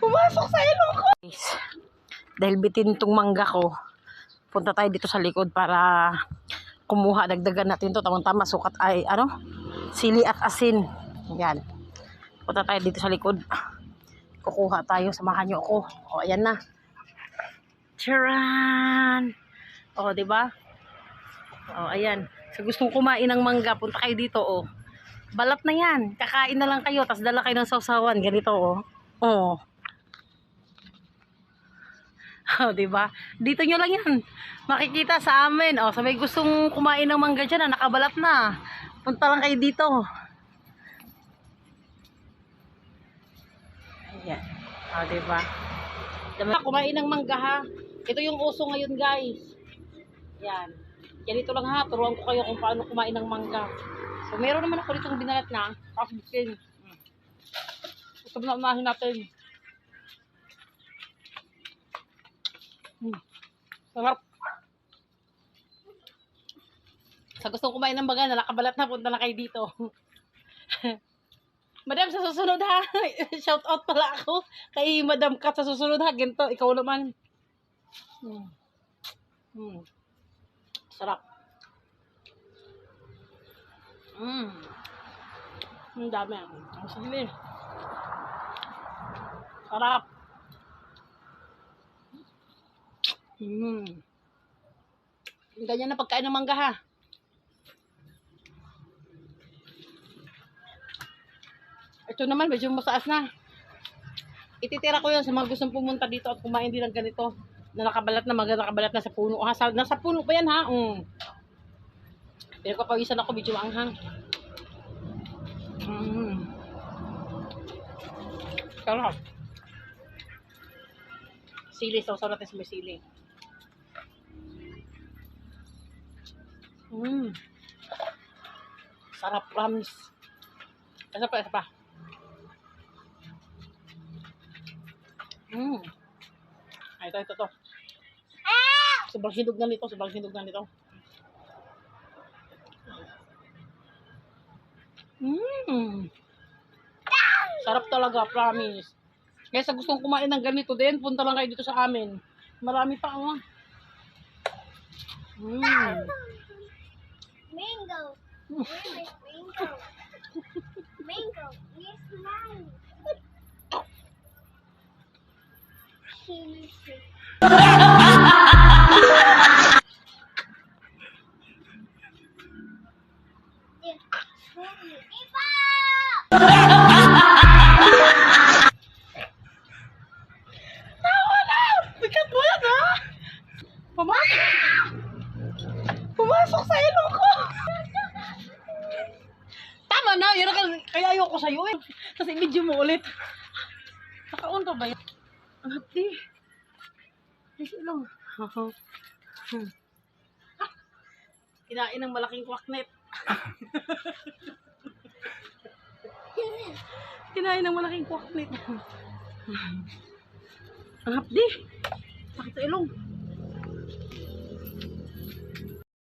Pumasok! Sa ilong ko! Dahil bitin tong mangga ko, punta tayo dito sa likod para kumuha, dagdagan natin to tamang-tama, sukat ay, ano, sili at asin. Yan. Punta tayo dito sa likod. Kukuha tayo, samahan nyo ako. O, ayan na. Charan! O, di ba? O, ayan. Sa gustong kumain ng mangga, punta kayo dito, o. Balat na yan. Kakain na lang kayo, tapos dala kayo ng sausawan. Ganito, o. O. O, di ba? Dito nyo lang yan. Makikita sa amin. O, sa may gustong kumain ng mangga dyan, na nakabalat na. Punta lang kayo dito. Ayan. O, di ba? Dami- Kumain ng mangga, ha? Ito yung uso ngayon, guys. Yan. Ganito lang ha, turuan ko kayo kung paano kumain ng mangga. So, meron naman ako ditong binalat na. Bikin. Hmm. Ito na unahin natin. Hmm. Sarap. Sa gustong kumain ng baga, nalakabalat na, punta na kayo dito. Madam, sa susunod ha. Shout out pala ako kay Madam Kat sa susunod ha. Ganito, ikaw naman. Hmm. Hmm. Sarap. Mm. Ang dami. Ang sili. Sarap. Mm. Ganyan na pagkain ng mangga ha. Ito naman medyo masaas na. Ititira ko yan sa mga gustong pumunta dito at kumain din ng ganito. Na nakabalat na, mga nakabalat na sa puno. Ha, sa, nasa puno pa yan ha. Mm. Pero kapag isa ako, medyo anghang. Mm. Sarap. Sili, sausaw natin sa may sili. Mm. Sarap, promise. Isa pa, isa pa. Mm. Ay, ito, ito, ito. Sobrang hinog na nito, sobrang hinog na nito. Mmm. Sarap talaga, promise. Kaya sa gustong kumain ng ganito din, punta lang kayo dito sa amin. Marami pa, oh. Mmm. Mango. Is mango? mango. Where's mine? Seriously. Tawa na! Bigat mo yan, ha? Pumasok! Sa ilong ko! Tama na! Ang, kaya ayoko sa'yo eh. Kasi medyo mo ulit. Nakaon ka ba yan? Ang hapdi. Ay, sa ilong. Hmm. Kinain ng malaking kwaknet. Kinain ng malaking kwaknet. Ang hapdi. Sakit sa ilong.